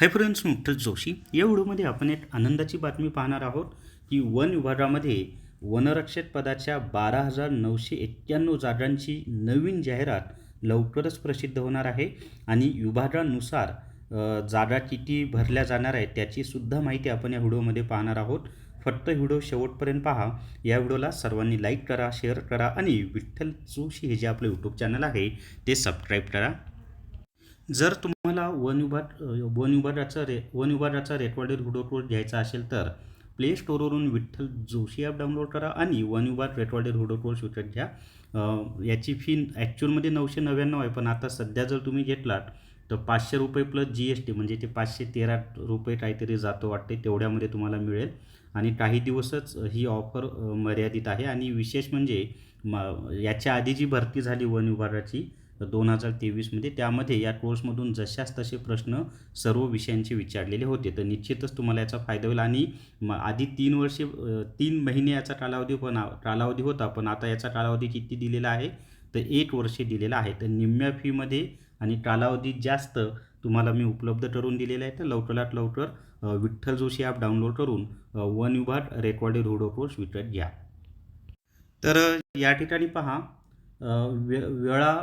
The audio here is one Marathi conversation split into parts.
Hi friends मुक्तल Joshi. या व्हिडिओमध्ये आपण एक आनंदाची बातमी पाहणार आहोत की वन विभागामध्ये वनरक्षक पदाच्या बारा हजार नऊशे एक्क्याण्णव जागांची नवीन जाहिरात लवकरच प्रसिद्ध होणार आहे आणि विभागानुसार जागा किती भरल्या जाणार आहेत त्याचीसुद्धा माहिती आपण या व्हिडिओमध्ये पाहणार आहोत. फक्त व्हिडिओ शेवटपर्यंत पहा. या व्हिडिओला सर्वांनी लाईक करा शेअर करा आणि विठ्ठल जोशी हे जे आपलं यूट्यूब चॅनल आहे ते सबस्क्राईब करा. जर तुम्हाला वन विभाग वन विभागाचा रे वन विभागाचा रेकॉर्डेड व्हिडिओ घ्यायचा असेल तर प्ले स्टोरवरून विठ्ठल जोशी ॲप डाउनलोड करा आणि वन विभाग रेकॉर्डेड व्हिडिओ कोर्स विकत घ्या. याची फी ॲक्च्युअलमध्ये नऊशे नव्याण्णव आहे पण आता सध्या जर तुम्ही घेतलात तर पाचशे रुपये प्लस जी एस टी म्हणजे ते पाचशे तेरा रुपये काहीतरी जातो वाटते तेवढ्यामध्ये तुम्हाला मिळेल. आणि काही दिवसच ही ऑफर मर्यादित आहे. आणि विशेष म्हणजे म याच्या आधी जी भरती झाली वन विभागाची दोन हजार तेवीसमध्ये त्यामध्ये या कोर्समधून जशाच तसे प्रश्न सर्व विषयांचे विचारलेले होते. तर निश्चितच तुम्हाला याचा फायदा होईल. आणि म आधी तीन वर्षे तीन महिने याचा कालावधी पण कालावधी होता. पण आता याचा कालावधी किती दिलेला आहे? तर एक वर्षे दिलेला आहे. तर निम्म्या फीमध्ये आणि कालावधी जास्त तुम्हाला मी उपलब्ध करून दिलेला आहे. तर लवकरात लवकर विठ्ठल जोशी ॲप डाउनलोड करून वन विभाग रेकॉर्डेड व्हिडिओ कोर्स विकत घ्या. तर या ठिकाणी पहा. वे वेळा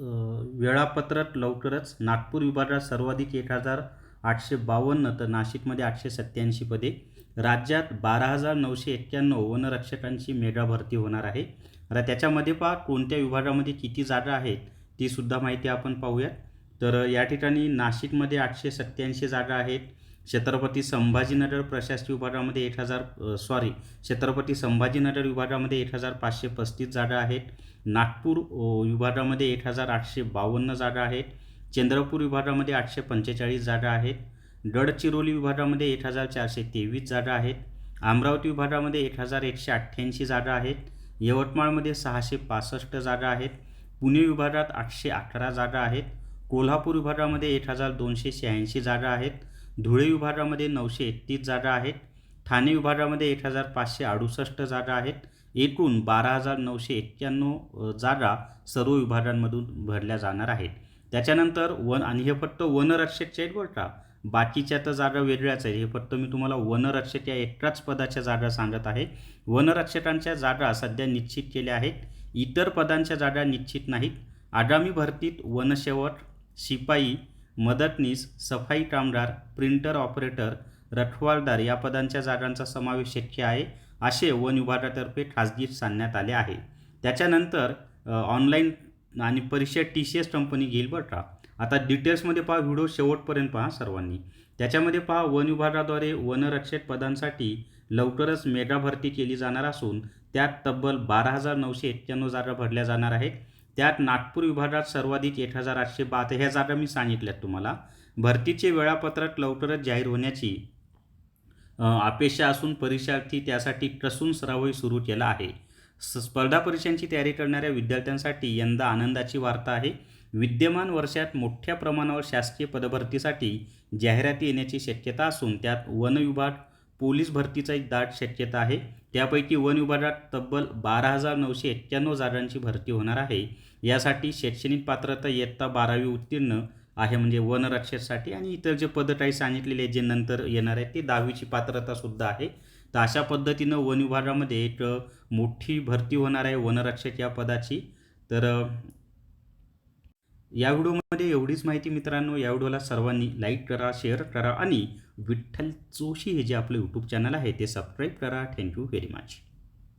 वेळापत्रक लवकरच नागपूर विभागात सर्वाधिक एक हजार आठशे बावन्न तर नाशिकमध्ये आठशे सत्त्याऐंशी पदे. राज्यात बारा हजार नऊशे एक्क्याण्णव वनरक्षकांची मेगा भरती होणार आहे. आता त्याच्यामध्ये पहा कोणत्या विभागामध्ये किती जागा आहेत ती सुद्धा माहिती आपण पाहूयात. तर या ठिकाणी नाशिकमध्ये आठशे सत्त्याऐंशी जागा आहेत. छत्रपती संभाजीनगर प्रशासकीय विभागामध्ये एक हजार सॉरी छत्रपती संभाजीनगर विभागामध्ये एक हजार पाचशे पस्तीस जागा आहेत. नागपूर विभागामध्ये एक हजार आठशे बावन्न जागा आहेत. चंद्रपूर विभागामध्ये आठशे पंचेचाळीस जागा आहेत. गडचिरोली विभागामध्ये एक हजार चारशे तेवीस जागा आहेत. अमरावती विभागामध्ये एक हजार एकशे अठ्ठ्याऐंशी जागा आहेत. यवतमाळमध्ये सहाशे पासष्ट जागा आहेत. पुणे विभागात आठशे अकरा जागा आहेत. कोल्हापूर विभागामध्ये एक हजार दोनशे शहाऐंशी जागा आहेत. धुळे विभागामध्ये नऊशे एकतीस जागा आहेत. ठाणे विभागामध्ये एक हजार पाचशे अडुसष्ट जागा आहेत. एकूण बारा हजार नऊशे एक्क्याण्णव जागा सर्व विभागांमधून भरल्या जाणार आहेत. त्याच्यानंतर वन आणि हे फक्त वनरक्षकचे आहेत बरं का. बाकीच्या तर जागा वेगळ्याच आहेत. हे फक्त मी तुम्हाला वनरक्षक या एकाच पदाच्या जागा सांगत आहे. वनरक्षकांच्या जागा सध्या निश्चित केल्या आहेत. इतर पदांच्या जागा निश्चित नाहीत. आगामी भरतीत वनसेवक शिपाई मदतनीस सफाई कामगार प्रिंटर ऑपरेटर रखवालदार या पदांच्या जागांचा समावेश शक्य आहे असे वन विभागातर्फे खाजगीत सांगण्यात आले आहे. त्याच्यानंतर ऑनलाईन आणि परीक्षा टी सी एस कंपनी घेईल बरं का? आता डिटेल्समध्ये पहा व्हिडिओ शेवटपर्यंत पहा सर्वांनी. त्याच्यामध्ये पहा वन विभागाद्वारे वनरक्षक पदांसाठी लवकरच मेगा भरती केली जाणार असून त्यात तब्बल बारा हजार नऊशे एक्क्याण्णव जागा भरल्या जाणार आहेत. त्यात नागपूर विभागात सर्वाधिक एक हजार आठशे बहात्तर ह्या जागा मी सांगितल्यात तुम्हाला. भरतीचे वेळापत्रक लवकरच जाहीर होण्याची अपेक्षा असून परीक्षार्थी त्यासाठी कसून सरावही सुरू केला आहे. स्पर्धा परीक्षांची तयारी करणाऱ्या विद्यार्थ्यांसाठी यंदा आनंदाची वार्ता आहे. विद्यमान वर्षात मोठ्या प्रमाणावर शासकीय पदभरतीसाठी जाहिराती येण्याची शक्यता असून त्यात वन विभाग पोलीस भरतीचा एक दाट शक्यता आहे. त्यापैकी वन विभागात तब्बल बारा हजार नऊशे एक्क्याण्णव जागांची भरती होणार आहे. यासाठी शैक्षणिक पात्रता इयत्ता बारावी उत्तीर्ण आहे म्हणजे वनरक्षकसाठी आणि इतर जे पद काही सांगितलेले जे नंतर येणार आहेत ते दहावीची पात्रतासुद्धा आहे. तर अशा पद्धतीनं वन विभागामध्ये एक मोठी भरती होणार आहे वनरक्षक या पदाची. तर या व्हिडिओमध्ये एवढीच माहिती मित्रांनो या व्हिडिओला सर्वांनी लाईक करा शेअर करा आणि विठ्ठल जोशी हे जे आपलं यूट्यूब चॅनल आहे ते सबस्क्राईब करा. Thank you very much